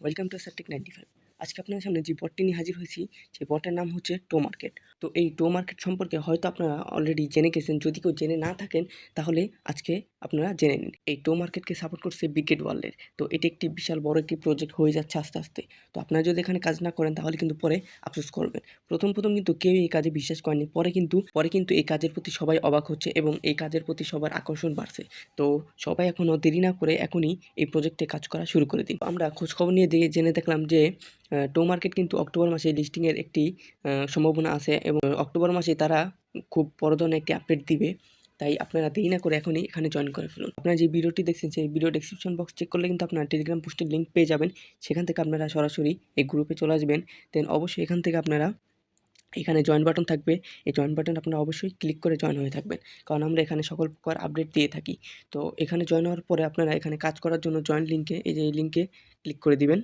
Welcome to Septic 95. আজকে আপনাদের সামনে যে বটটি নিয়ে হাজির হয়েছি, সেই বটের নাম হচ্ছে টো মার্কেট। তো এই টো মার্কেট সম্পর্কে হয়তো আপনারা অলরেডি জেনে গেছেন, যদি কেউ জেনে না থাকেন, তাহলে আজকে আপনারা জেনে নিন। এই টো মার্কেটকে সাপোর্ট করছে বিগেট ওয়ার্ল্ডের তো এটি একটি বিশাল বড় একটি প্রজেক্ট হয়ে যাচ্ছে আস্তে আস্তে। তো আপনারা যদি এখানে কাজ না করেন, তাহলে কিন্তু পরে আফসোস করবেন। প্রথম প্রথম কিন্তু কেউ এই কাজে বিশ্বাস করেনি পরে কিন্তু পরে কিন্তু এই কাজের প্রতি সবাই অবাক হচ্ছে এবং এই কাজের প্রতি সবার আকর্ষণ বাড়ছে। তো সবাই এখনও দেরি না করে এখনই এই প্রজেক্টে কাজ করা শুরু করে দিন। আমরা খোঁজখবর নিয়ে দিয়ে জেনে দেখলাম যে টো মার্কেট কিন্তু অক্টোবর মাসে লিস্টিংয়ের একটি সম্ভাবনা আছে এবং অক্টোবর মাসে তারা খুব বড় ধরনের একটি আপডেট দিবে। তাই আপনারা দেরি না করে এখনই এখানে জয়েন করে ফেলুন। আপনারা যে ভিডিওটি দেখছেন, সেই ভিডিও ডেসক্রিপশন বক্স চেক করলে কিন্তু আপনারা টেলিগ্রাম পোস্টের লিঙ্ক পেয়ে যাবেন। সেখান থেকে আপনারা সরাসরি এই গ্রুপে চলে আসবেন। দেন অবশ্যই এখান থেকে আপনারা এখানে জয়েন বাটন থাকবে। এই জয়েন বাটন আপনারা অবশ্যই ক্লিক করে জয়েন হয়ে থাকবেন। কারণ আমরা এখানে সকল প্রকার আপডেট দিয়ে থাকি। তো এখানে জয়েন হওয়ার পরে আপনারা এখানে কাজ করার জন্য জয়েন লিঙ্কে এই যে এই লিঙ্কে ক্লিক করে দিবেন।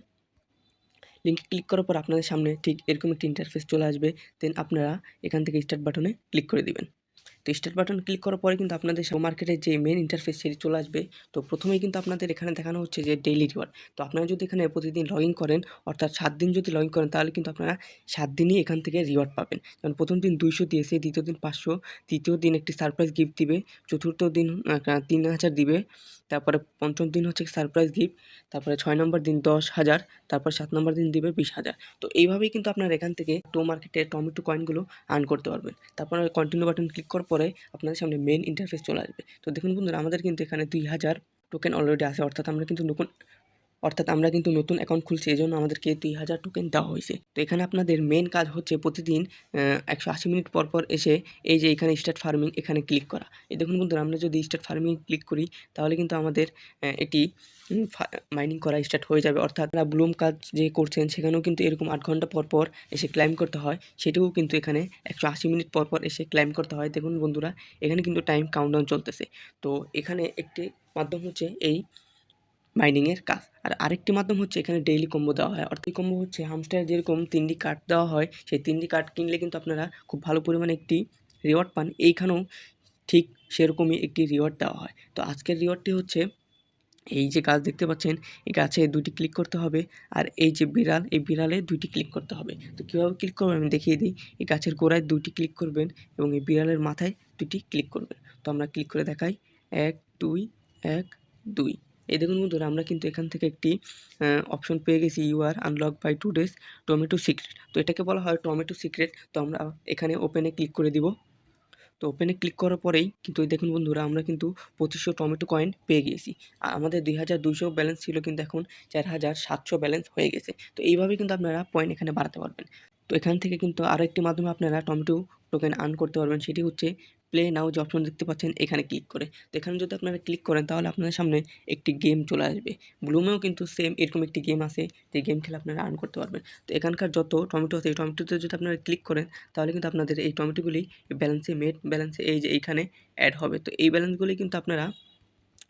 লিঙ্কে ক্লিক করার পর আপনাদের সামনে ঠিক এরকম একটি ইন্টারফেস চলে আসবে। দেন আপনারা এখান থেকে স্টার্ট বাটনে ক্লিক করে দিবেন। তো স্টার্ট বাটন ক্লিক করার পরে কিন্তু আপনাদের মার্কেটের যে মেন ইন্টারফেস সেটি চলে আসবে। তো প্রথমেই কিন্তু আপনাদের এখানে দেখানো হচ্ছে যে ডেইলি রিওয়ার্ড তো আপনারা যদি এখানে প্রতিদিন লগ ইন করেন, অর্থাৎ সাত দিন যদি লগ ইন করেন, তাহলে কিন্তু আপনারা সাত দিনই এখান থেকে রিওয়ার্ড পাবেন। যেমন প্রথম দিন দুইশো দিয়েছে, দ্বিতীয় দিন পাঁচশো, তৃতীয় দিন একটি সারপ্রাইজ গিফট দিবে, চতুর্থ দিন তিন হাজার দিবে, তারপরে পঞ্চম দিন হচ্ছে সারপ্রাইজ গিফট তারপরে ছয় নম্বর দিন দশ হাজার, তারপর সাত নম্বর দিন দিবে বিশ হাজার। তো এইভাবেই কিন্তু আপনারা এখান থেকে টো মার্কেটে টমেটো কয়েনগুলো আর্ন করতে পারবেন। তারপর কন্টিনিউ বাটন ক্লিক করার পরে আপনাদের সামনে মেন ইন্টারফেস চলে আসবে। তো দেখুন বন্ধুরা, আমাদের কিন্তু এখানে দুই হাজার টোকেন অলরেডি আছে, অর্থাৎ আমরা কিন্তু নতুন অর্থাৎ আমরা কিন্তু নতুন অ্যাকাউন্ট খুলছি এই জন্য আমাদেরকে দুই হাজার টোকেন দেওয়া হয়েছে। তো এখানে আপনাদের মেন কাজ হচ্ছে প্রতিদিন একশো আশি মিনিট পর পর এসে এই যে এখানে স্টার্ট ফার্মিং এখানে ক্লিক করা। এই দেখুন বন্ধুরা, আমরা যদি স্টার্ট ফার্মিং ক্লিক করি, তাহলে কিন্তু আমাদের এটি মাইনিং করা স্টার্ট হয়ে যাবে। অর্থাৎ আপনারা ব্লুম কাজ যে করছেন, সেখানেও কিন্তু এরকম আট ঘণ্টা পর পর এসে ক্লাইম করতে হয়। সেটাও কিন্তু এখানে একশো আশি মিনিট পর পর এসে ক্লাইম করতে হয়। দেখুন বন্ধুরা, এখানে কিন্তু টাইম কাউন্টডাউন চলতেছে। তো এখানে একটি মাধ্যম হচ্ছে এই মাইনিংয়ের কাজ। আর আরেকটি মাধ্যম হচ্ছে এখানে ডেইলি কম্বো দেওয়া হয়। অর্থাৎ কম্বো হচ্ছে হামস্টার যেরকম তিনটি কার্ড দেওয়া হয়, সেই তিনটি কার্ড কিনলে কিন্তু আপনারা খুব ভালো পরিমাণে একটি রিওয়ার্ড পান। এইখানেও ঠিক সেরকমই একটি রিওয়ার্ড দেওয়া হয়। তো আজকের রিওয়ার্ডটি হচ্ছে এই যে গাছ দেখতে পাচ্ছেন, এই গাছে দুটি ক্লিক করতে হবে। আর এই যে বিড়াল, এই বিড়ালে দুইটি ক্লিক করতে হবে। তো কীভাবে ক্লিক করবেন আমি দেখিয়ে দিই। এই গাছের গোড়ায় দুইটি ক্লিক করবেন এবং এই বিড়ালের মাথায় দুটি ক্লিক করবেন। তো আমরা ক্লিক করে দেখাই। এক, দুই এক, দুই। এই দেখুন বন্ধুরা, আমরা কিন্তু এখান থেকে একটি অপশন পেয়ে গেছি you are unlock by two days tomato secret তো এটাকে বলা হয় টমেটো সিক্রেট তো আমরা এখানে ওপেনে ক্লিক করে দিব। তো ওপেনে ক্লিক করার পরেই কিন্তু এই দেখুন বন্ধুরা, আমরা কিন্তু পঁচিশশো টমেটো কয়েন পেয়ে গিয়েছি আর আমাদের দুই হাজার দুইশো ব্যালেন্স ছিল কিন্তু এখন চার হাজার সাতশো ব্যালেন্স হয়ে গেছে। তো এইভাবে কিন্তু আপনারা পয়েন্ট এখানে বাড়াতে পারবেন। তো এখান থেকে কিন্তু আরও একটি মাধ্যমে আপনারা টমেটো টোকেন আর্ন করতে পারবেন, সেটি হচ্ছে প্লে নাও যে অপশন দেখতে পাচ্ছেন, এখানে ক্লিক করে। তো এখানে যদি আপনারা ক্লিক করেন, তাহলে আপনাদের সামনে একটি গেম চলে আসবে। ব্লুমেও কিন্তু সেম এরকম একটি গেম আছে, যে গেম খেলে আপনারা আর্ন করতে পারবেন। তো এখানকার যত টমেটো আছে, এই টমেটোতে যদি আপনারা ক্লিক করেন, তাহলে কিন্তু আপনাদের এই টমেটোগুলি ব্যালেন্সে মেড ব্যালেন্সে এই যে এইখানে অ্যাড হবে। তো এই ব্যালেন্সগুলি কিন্তু আপনারা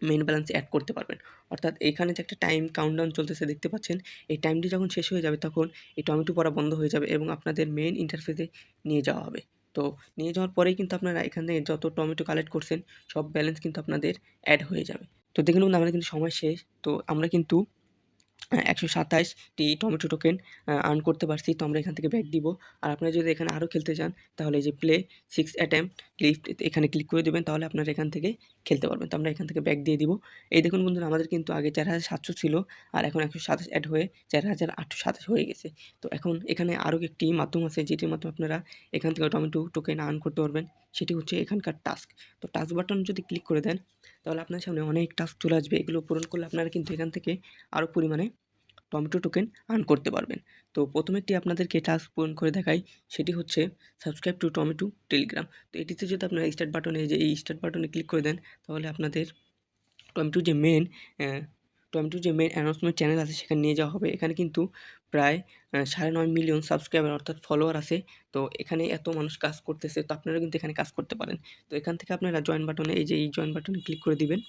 মেন ব্যালেন্সে অ্যাড করতে পারবেন। অর্থাৎ এখানে যে একটা টাইম কাউন্টডাউন চলতেছে দেখতে পাচ্ছেন, এই টাইমটি যখন শেষ হয়ে যাবে, তখন এই টমেটো পড়া বন্ধ হয়ে যাবে এবং আপনাদের মেন ইন্টারফেসে নিয়ে যাওয়া হবে। তো নিয়ে যাওয়ার পরেই কিন্তু আপনারা এখান থেকে যত টমেটো কালেক্ট করছেন, সব ব্যালেন্স কিন্তু আপনাদের অ্যাড হয়ে যাবে। তো দেখে নেবেন আমাদের কিন্তু সময় শেষ। তো আমরা কিন্তু একশো সাতাশটি টমেটো টোকেন আর্ন করতে পারছি, তো আমরা এখান থেকে ব্যাক দিব। আর আপনারা যদি এখানে আরও খেলতে চান, তাহলে যে প্লে সিক্স অ্যাটেম্প লিফট এখানে ক্লিক করে দেবেন, তাহলে আপনারা এখান থেকে খেলতে পারবেন। তো আমরা এখান থেকে ব্যাক দিয়ে দিব। এই দেখুন বন্ধুরা, আমাদের কিন্তু আগে চার হাজার সাতশো ছিল, আর এখন একশো সাতাশ অ্যাড হয়ে চার হাজার আটশো সাতাশ হয়ে গেছে। তো এখন এখানে আরও একটি মাধ্যম আছে, যেটির মাধ্যমে আপনারা এখান থেকে টমেটো টোকেন আর্ন করতে পারবেন। সেটি হচ্ছে এখানকার টাস্ক তো টাস্ক বাটন যদি ক্লিক করে দেন তাহলে আপনার সামনে অনেক টাস্ক চলে আসবে। এগুলো পূরণ করলে আপনারা কিন্তু এখান থেকে আরও পরিমাণে টমেটো টোকেন আর্ন করতে পারবেন। তো প্রথমে একটি আপনাদেরকে টাস্ক পূরণ করে দেখাই, সেটি হচ্ছে সাবস্ক্রাইব টু টমেটো টেলিগ্রাম তো এটিতে যদি আপনারা স্টার্ট বাটনে যে এই স্টার্ট বাটনে ক্লিক করে দেন, তাহলে আপনাদের টমেটো যে মেন টমেটো যে মেন অ্যানাউন্সমেন্ট চ্যানেল আছে, সেখানে নিয়ে যাওয়া হবে। এখানে কিন্তু প্রায় সাড়ে নয় মিলিয়ন সাবস্ক্রাইবার অর্থাৎ ফলোয়ার আছে। তো এখানে এত মানুষ কাজ করতেছে, তো আপনারা কিন্তু এখানে কাজ করতে পারেন। তো এখান থেকে আপনারা জয়েন বাটনে এই যে এই জয়েন বাটনে ক্লিক করে দিবেন।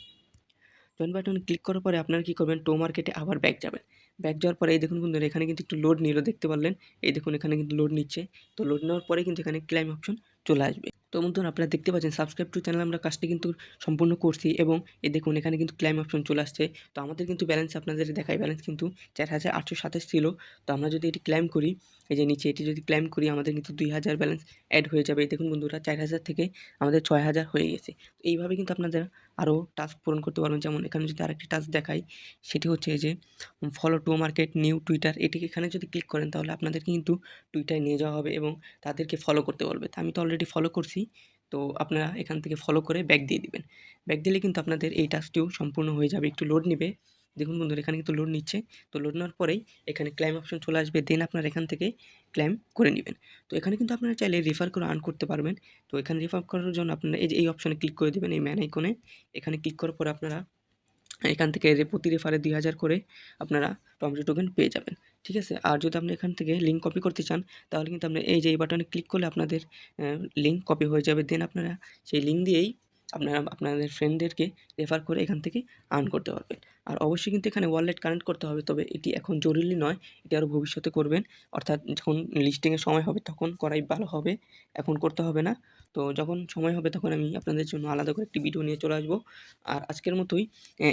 জয়েন বাটনে ক্লিক করার পরে আপনারা কী করবেন টো মার্কেটে আবার ব্যাক যাবেন। ব্যাক যাওয়ার পরে, এই দেখুন বন্ধুরা, এখানে কিন্তু একটু লোড নিল, দেখতে পারলেন? এই দেখুন, এখানে কিন্তু লোড নিচ্ছে। তো লোড নেওয়ার পরে কিন্তু এখানে ক্লাইম অপশন চলে আসবে। তো বন্ধুরা আপনারা দেখতে পাচ্ছেন সাবস্ক্রাইব টু চ্যানেল আমরা কাজটি কিন্তু সম্পূর্ণ করছি এবং এ দেখুন এখানে কিন্তু ক্লাইম অপশন চলে আসছে। তো আমাদের কিন্তু ব্যালেন্স আপনাদের দেখায় ব্যালেন্স কিন্তু চার হাজার আটশো সাতাশ ছিল। তো আমরা যদি এটি ক্লাইম করি এই যে নিচে এটি যদি ক্লাইম করি, আমাদের কিন্তু দুই হাজার ব্যালেন্স অ্যাড হয়ে যাবে। দেখুন বন্ধুরা, চার হাজার থেকে আমাদের ছয় হাজার হয়ে গেছে। তো এইভাবে কিন্তু আপনাদের আরও টাস্ক পূরণ করতে পারবেন। যেমন এখানে যদি আরেকটি টাস্ক দেখাই, সেটি হচ্ছে যে follow to market new Twitter এটি এখানে যদি ক্লিক করেন, তাহলে আপনাদেরকে কিন্তু টুইটারে নিয়ে যাওয়া হবে এবং তাদেরকে ফলো করতে বলবে। আমি তো অলরেডি ফলো করছি, তো আপনারা এখান থেকে ফলো করে ব্যাক দিয়ে দিবেন। ব্যাক দিলে কিন্তু আপনাদের এই টাস্কটিও সম্পূর্ণ হয়ে যাবে। একটু লোড নেবে। দেখুন বন্ধুরা, এখানে কিন্তু লোড নিচ্ছে। তো লোড নেওয়ার পরেই এখানে ক্লাইম অপশন চলে আসবে দেন আপনারা এখান থেকে ক্লাইম করে নেবেন। তো এখানে কিন্তু আপনারা চাইলে রেফার করে আর্ন করতে পারবেন। তো এখানে রেফার করার জন্য আপনারা এই যে, এই অপশনে ক্লিক করে দেবেন, এই ম্যান আইকনে এখানে ক্লিক করার পরে আপনারা এখান থেকে প্রতি রেফারে দুই হাজার করে আপনারা টমেটো টোকেন পেয়ে যাবেন। ঠিক আছে? আর যদি আপনি এখান থেকে লিঙ্ক কপি করতে চান, তাহলে কিন্তু আপনি এই যে, এই বাটনে ক্লিক করলে আপনাদের লিঙ্ক কপি হয়ে যাবে। দেন আপনারা সেই লিঙ্ক দিয়েই আপনারা, আপনাদের ফ্রেন্ডদেরকে রেফার করে এখান থেকে আর্ন করতে পারবেন। আর অবশ্যই কিন্তু এখানে ওয়ালেট কানেক্ট করতে হবে, তবে এটি এখন জরুরি নয়, এটি আরও ভবিষ্যতে করবেন। অর্থাৎ যখন লিস্টিংয়ের সময় হবে তখন করাই ভালো হবে, এখন করতে হবে না। তো যখন সময় হবে তখন আমি আপনাদের জন্য আলাদা করে একটি ভিডিও নিয়ে চলে আসব। আর আজকের মতোই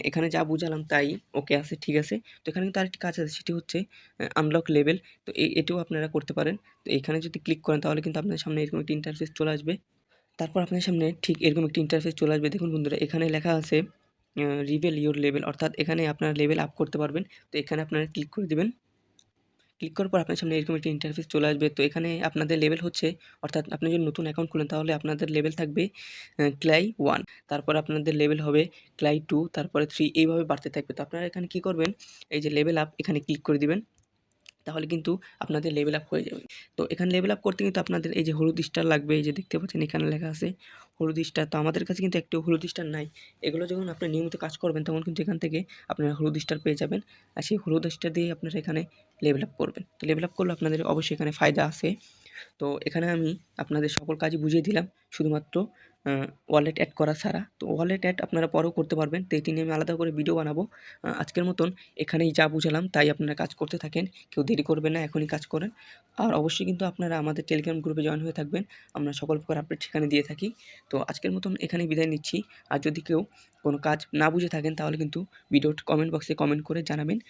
এখানে যা বুঝালাম তাই ওকে আছে, ঠিক আছে। তো এখানে কিন্তু আরেকটি কাজ আছে, সেটি হচ্ছে আনলক লেভেল তো এটিও আপনারা করতে পারেন। তো এখানে যদি ক্লিক করেন তাহলে কিন্তু আপনাদের সামনে এরকম একটি ইন্টারফেস চলে আসবে। তারপর আপনার সামনে ঠিক এরকম একটি ইন্টারফেস চলে আসবে। দেখুন বন্ধুরা, এখানে লেখা আছে রিভেল ইওর লেভেল অর্থাৎ এখানে আপনারা লেভেল আপ করতে পারবেন। তো এখানে আপনারা ক্লিক করে দেবেন। ক্লিক করার পর আপনার সামনে এরকম একটি ইন্টারফেস চলে আসবে। তো এখানে আপনাদের লেভেল হচ্ছে, অর্থাৎ আপনি যদি নতুন অ্যাকাউন্ট খুলেন, তাহলে আপনাদের লেভেল থাকবে ক্লাই ওয়ান তারপর আপনাদের লেভেল হবে ক্লাই টু তারপরে থ্রি এইভাবে বাড়তে থাকবে। তো আপনারা এখানে কী করবেন, এই যে লেভেল আপ এখানে ক্লিক করে দিবেন। তাহলে কিন্তু আপনাদের লেভেল আপ হয়ে যাবে। তো এখানে লেভেল আপ করতে কিন্তু আপনাদের এই যে হলুদ স্টার লাগবে, এই যে দেখতে পাচ্ছেন এখানে লেখা আছে হলুদ স্টার তো আমাদের কাছে কিন্তু একটু হলুদ স্টার নাই। এগুলো যখন আপনি নিয়মিত কাজ করবেন, তখন কিন্তু এখান থেকে আপনারা হলুদ স্টার পেয়ে যাবেন। আর সেই হলুদ স্টার দিয়ে আপনারা এখানে লেভেল আপ করবেন। তো লেভেল আপ করলে আপনাদের অবশ্যই এখানে ফায়দা আছে। তো এখানে আমি আপনাদের সকল কাজই বুঝিয়ে দিলাম। শুধুমাত্র ওয়ালেট অ্যাড করা ছাড়া। তো ওয়ালেট অ্যাড আপনারা পরেও করতে পারবেন। তো এটি নিয়ে আমি আলাদা করে ভিডিও বানাবো। আজকের মতন এখানেই যা বুঝালাম, তাই আপনারা কাজ করতে থাকেন। কেউ দেরি করবেন না, এখনই কাজ করেন। আর অবশ্যই কিন্তু আপনারা আমাদের টেলিগ্রাম গ্রুপে জয়েন হয়ে থাকবেন। আমরা সকল প্রকার আপডেট সেখানে দিয়ে থাকি। তো আজকের মতন এখানেই বিদায় নিচ্ছি। আর যদি কেউ কোনো কাজ না বুঝে থাকেন, তাহলে কিন্তু ভিডিওর কমেন্ট বক্সে কমেন্ট করে জানাবেন।